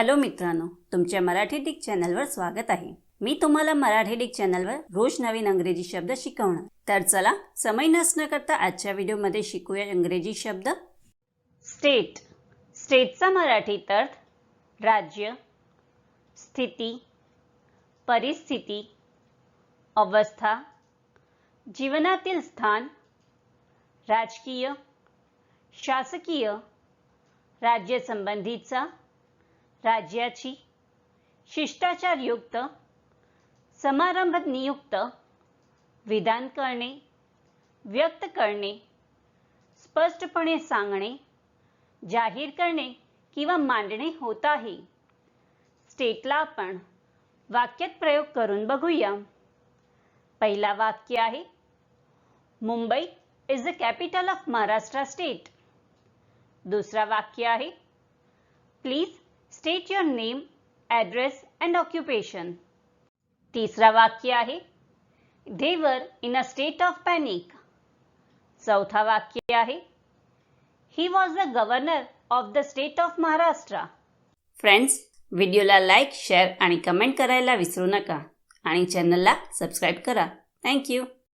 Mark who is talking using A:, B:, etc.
A: Hello मित्रांनो तुमच्या Marathi Dick चॅनलवर स्वागत आहे. मी तुम्हाला मराठी डिक चॅनलवर रोज नवीन अंग्रेजी शब्द शिकवणार. तर चला समय नसणं करता आजच्या व्हिडिओमध्ये शिकूया इंग्रजी शब्द. स्टेट स्टेटचा मराठीत अर्थ राज्य स्थिती परिस्थिती अवस्था जीवनातील स्थान राजकीय शासकीय राज्यसंबंधीचा राज्याची शिष्टाचारयुक्त समारंभ नियुक्त विधान करणे व्यक्त करणे स्पष्टपणे सांगणे जाहीर करणे किंवा मांडणे होत आहे. स्टेटला आपण वाक्यात प्रयोग करून बघूया. पहिला वाक्य आहे Mumbai is the capital of Maharashtra state दुसरा वाक्य आहे please state your name address and occupation तिसरा वाक्य आहे they were in a state of panic चौथा वाक्य आहे he was the governor of the state of Maharashtra friends व्हिडिओला लाईक शेअर आणि कमेंट करायला विसरू नका. आणि चॅनलला सबस्क्राईब करा. थँक्यू